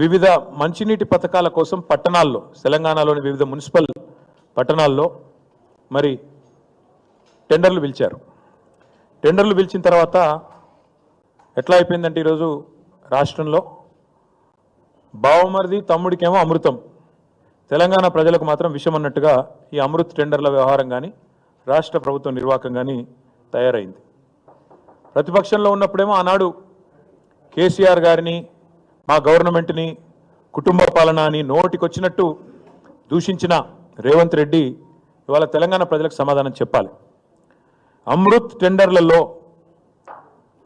వివిధ మంచినీటి పథకాల కోసం పట్టణాల్లో తెలంగాణలోని వివిధ మున్సిపల్ పట్టణాల్లో మరి టెండర్లు పిలిచారు. టెండర్లు పిలిచిన తర్వాత ఎట్లా అయిపోయిందంటే ఈరోజు రాష్ట్రంలో బావమరిది తమ్ముడికేమో అమృతం. తెలంగాణ ప్రజలకు మాత్రం విషం అన్నట్టుగా ఈ అమృత్ టెండర్ల వ్యవహారం కానీ రాష్ట్ర ప్రభుత్వం నిర్వాహకం కానీ తయారైంది. ప్రతిపక్షంలో ఉన్నప్పుడేమో ఆనాడు కేసీఆర్ గారిని మా గవర్నమెంట్ని కుటుంబ పాలన అని నోటికొచ్చినట్టు దూషించిన రేవంత్ రెడ్డి ఇవాళ తెలంగాణ ప్రజలకు సమాధానం చెప్పాలి. అమృత్ టెండర్లలో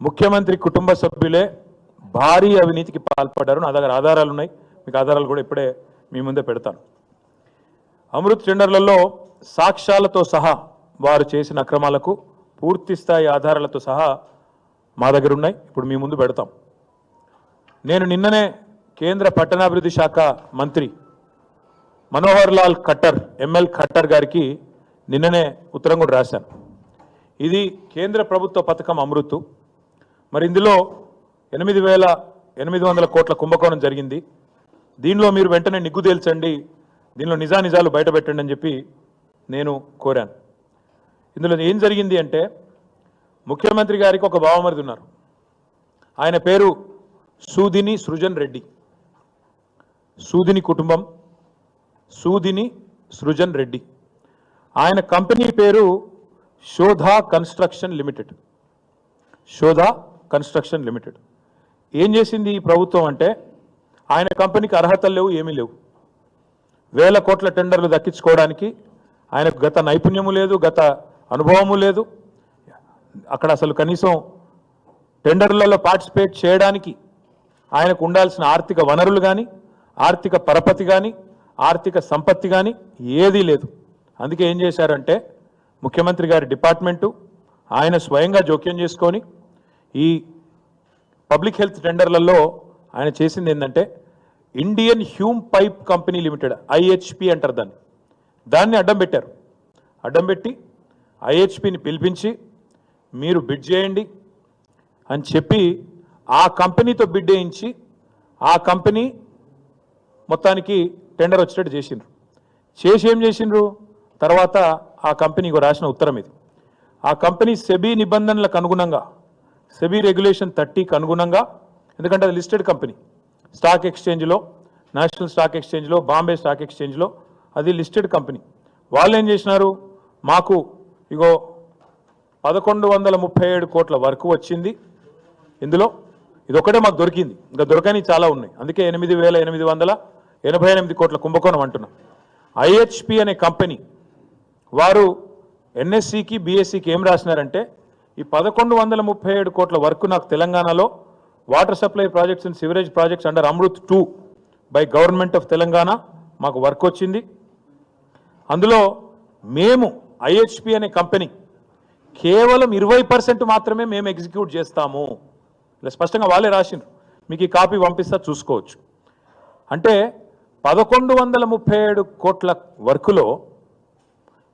ముఖ్యమంత్రి కుటుంబ సభ్యులే భారీ అవినీతికి పాల్పడ్డారు. నా దగ్గర ఆధారాలు ఉన్నాయి. మీకు ఆధారాలు కూడా ఇప్పుడే మీ ముందే పెడతాను. అమృత్ టెండర్లలో సాక్ష్యాలతో సహా వారు చేసిన అక్రమాలకు పూర్తి స్థాయి ఆధారాలతో సహా మా దగ్గర ఉన్నాయి. ఇప్పుడు మీ ముందు పెడతాం. నేను నిన్ననే కేంద్ర పట్టణాభివృద్ధి శాఖ మంత్రి మనోహర్ లాల్ ఖట్టర్ ఎంఎల్ ఖట్టర్ గారికి నిన్ననే ఉత్తరం కూడా రాశాను. ఇది కేంద్ర ప్రభుత్వ పథకం అమృత్. మరి ఇందులో ఎనిమిది వేల ఎనిమిది వందల కోట్ల కుంభకోణం జరిగింది. దీనిలో మీరు వెంటనే నిగ్గు తేల్చండి దీనిలో నిజానిజాలు బయటపెట్టండి అని చెప్పి నేను కోరాను. ఇందులో ఏం జరిగింది అంటే ముఖ్యమంత్రి గారికి ఒక బావమరిది ఉన్నారు. ఆయన పేరు సూదిని సృజన్ రెడ్డి. సూదిని కుటుంబం సూదిని సృజన్ రెడ్డి. ఆయన కంపెనీ పేరు Shodha construction limited. Shodha construction limited. ఏం చేసింది ఈ ప్రభుత్వం అంటే ఆయన కంపెనీకి అర్హతలు లేవు ఏమీ లేవు. వేల కోట్ల టెండర్లు దక్కించుకోవడానికి ఆయనకు గత నైపుణ్యము లేదు గత అనుభవము లేదు. అక్కడ అసలు కనీసం టెండర్లలో పార్టిసిపేట్ చేయడానికి ఆయనకు ఉండాల్సిన ఆర్థిక వనరులు కానీ ఆర్థిక పరపతి కానీ ఆర్థిక సంపత్తి కానీ ఏదీ లేదు. అందుకే ఏం చేశారంటే ముఖ్యమంత్రి గారి డిపార్ట్మెంటు ఆయన స్వయంగా జోక్యం చేసుకొని ఈ పబ్లిక్ హెల్త్ టెండర్లలో ఆయన చేసింది ఏంటంటే Indian Hume pipe company limited IHP అంటారు దాన్ని. దాన్ని అడ్డం పెట్టారు. అడ్డం పెట్టి ఐహెచ్పిని పిలిపించి మీరు బిడ్ చేయండి అని చెప్పి ఆ కంపెనీతో బిడ్ వేయించి ఆ కంపెనీ మొత్తానికి టెండర్ వచ్చేటట్టు చేసిండ్రు. చేసి ఏం చేసిండ్రు? తర్వాత ఆ కంపెనీకి రాసిన ఉత్తరం ఇది. ఆ కంపెనీ సెబీ నిబంధనలకు అనుగుణంగా సెబీ రెగ్యులేషన్ థర్టీకి అనుగుణంగా ఎందుకంటే అది లిస్టెడ్ కంపెనీ స్టాక్ ఎక్స్చేంజ్లో నేషనల్ స్టాక్ ఎక్స్చేంజ్లో బాంబే స్టాక్ ఎక్స్చేంజ్లో అది లిస్టెడ్ కంపెనీ. వాళ్ళు ఏం చేసినారు? మాకు ఇగో పదకొండు వందల ముప్పై ఏడు కోట్ల వరకు వచ్చింది. ఇందులో ఇది ఒకటే మాకు దొరికింది. ఇంకా దొరకని చాలా ఉన్నాయి. అందుకే ఎనిమిది వేల ఎనిమిది వందల ఎనభై ఎనిమిది కోట్ల కుంభకోణం అంటున్నాం. ఐహెచ్పి అనే కంపెనీ వారు ఎన్ఎస్సికి బీఎస్సికి ఏం రాసినారంటే ఈ పదకొండు వందల ముప్పై ఏడు కోట్ల వర్క్ నాకు తెలంగాణలో water supply projects and sewerage projects under Amrut two by government of Telangana మాకు వర్క్ వచ్చింది. అందులో మేము ఐహెచ్పి అనే కంపెనీ కేవలం ఇరవై పర్సెంట్ మాత్రమే మేము ఎగ్జిక్యూట్ చేస్తాము. ఇలా స్పష్టంగా వాళ్ళే రాసిండ్రు. మీకు ఈ కాపీ పంపిస్తా చూసుకోవచ్చు. అంటే పదకొండు వందల ముప్పై ఏడు కోట్ల వర్కులో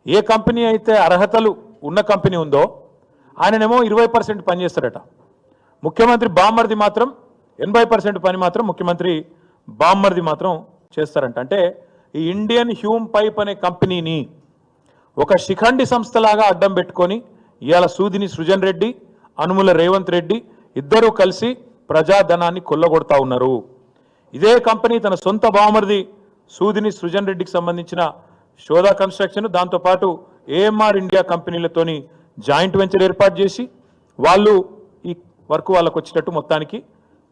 ఏ కంపెనీ అయితే అర్హతలు ఉన్న కంపెనీ ఉందో ఆయననేమో ఇరవై పర్సెంట్ పనిచేస్తాడట ముఖ్యమంత్రి బామ్మర్ది మాత్రం ఎనభై పర్సెంట్ పని మాత్రం ముఖ్యమంత్రి బామ్మర్ది మాత్రం చేస్తారంట. అంటే ఈ ఇండియన్ హ్యూమ్ పైప్ అనే కంపెనీని ఒక శిఖండి సంస్థలాగా అడ్డం పెట్టుకొని ఇవాళ సూదిని సృజన్ రెడ్డి అనుముల రేవంత్ రెడ్డి ఇద్దరూ కలిసి ప్రజాధనాన్ని కొల్లగొడతా ఉన్నారు. ఇదే కంపెనీ తన సొంత బావమరిది సూదిని సృజన్ రెడ్డికి సంబంధించిన శోధా కన్స్ట్రక్షన్ దాంతోపాటు ఏఎంఆర్ ఇండియా కంపెనీలతోని జాయింట్ వెంచర్ ఏర్పాటు చేసి వాళ్ళు ఈ వర్క్ వాళ్ళకు వచ్చేటట్టు మొత్తానికి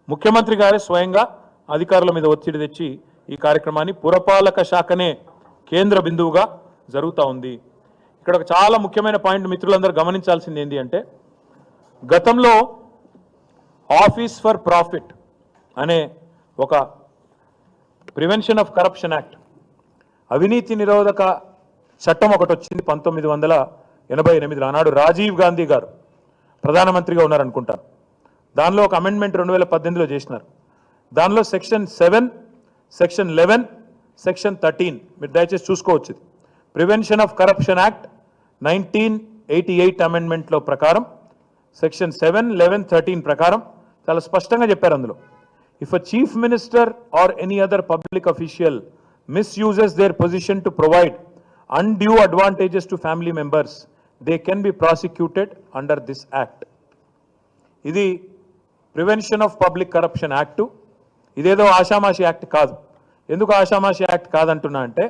ముఖ్యమంత్రి గారే స్వయంగా అధికారుల మీద ఒత్తిడి తెచ్చి ఈ కార్యక్రమాన్ని పురపాలక శాఖనే కేంద్ర బిందువుగా జరుగుతూ ఉంది. ఇక్కడ ఒక చాలా ముఖ్యమైన పాయింట్ మిత్రులందరూ గమనించాల్సింది ఏంటి అంటే గతంలో ఆఫీస్ ఫర్ ప్రాఫిట్ అనే ఒక ప్రివెన్షన్ ఆఫ్ కరప్షన్ యాక్ట్ అవినీతి నిరోధక చట్టం ఒకటి వచ్చింది పంతొమ్మిది వందల ఎనభై ఎనిమిదిలో. ఆనాడు రాజీవ్ గాంధీ గారు ప్రధానమంత్రిగా ఉన్నారనుకుంటాను. దానిలో ఒక అమెండ్మెంట్ రెండు వేల పద్దెనిమిదిలో చేసినారు. దానిలో section seven section eleven section thirteen మీరు దయచేసి చూసుకోవచ్చు prevention of corruption act nineteen eighty eight అమెండ్మెంట్లో ప్రకారం సెక్షన్ సెవెన్ లెవెన్ థర్టీన్ ప్రకారం చాలా స్పష్టంగా చెప్పారు అందులో. If a chief minister or any other public official misuses their position to provide undue advantages to family members they can be prosecuted under this act ఇది prevention of public corruption act ఇదేదో ఆషామాషి act కాదు. ఎందుకు ఆషామాషి act కాదంటున్నా అంటే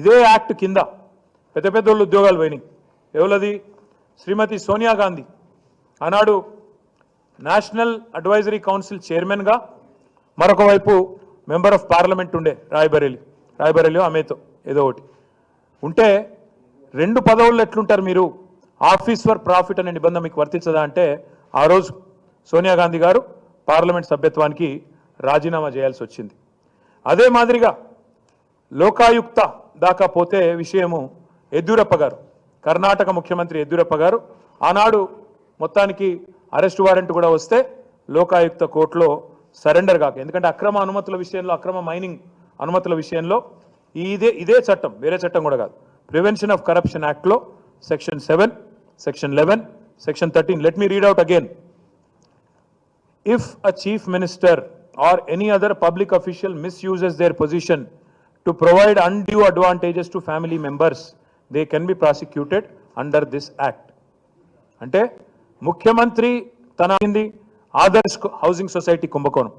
ఇదే act కింద పెద్ద పెద్ద వాళ్ళు ఉద్యోగాలు పోయినాయి. ఎవరది? శ్రీమతి సోనియా గాంధీ. ఆనాడు నేషనల్ అడ్వైజరీ కౌన్సిల్ చైర్మన్గా మరొక వైపు మెంబర్ ఆఫ్ పార్లమెంట్ ఉండే రాయబరేలి. రాయబరేలి ఆమెతో ఏదో ఒకటి. ఉంటే రెండు పదవుల్లో ఎట్లుంటారు మీరు? ఆఫీస్ ఫర్ ప్రాఫిట్ అనే నిబంధన మీకు వర్తించదా అంటే ఆ రోజు సోనియా గాంధీ గారు పార్లమెంట్ సభ్యత్వానికి రాజీనామా చేయాల్సి వచ్చింది. అదే మాదిరిగా లోకాయుక్త దాకా పోతే విషయము యద్యూరప్ప గారు కర్ణాటక ముఖ్యమంత్రి యద్యూరప్ప గారు ఆనాడు మొత్తానికి అరెస్ట్ వారెంట్ కూడా వస్తే లోకాయుక్త కోర్టులో సరెండర్ కాక ఎందుకంటే అక్రమ అనుమతుల విషయంలో అక్రమ మైనింగ్ అనుమతుల విషయంలో ఇదే ఇదే చట్టం వేరే చట్టం కూడా కాదు. ప్రివెన్షన్ ఆఫ్ కరప్షన్ యాక్ట్లో section seven section eleven section thirteen let me read out again. If a chief minister or any other public official misuses their position to provide undue advantages to family members they can be prosecuted under this act అంటే ముఖ్యమంత్రి తన Adarsh housing society కుంభకోణం.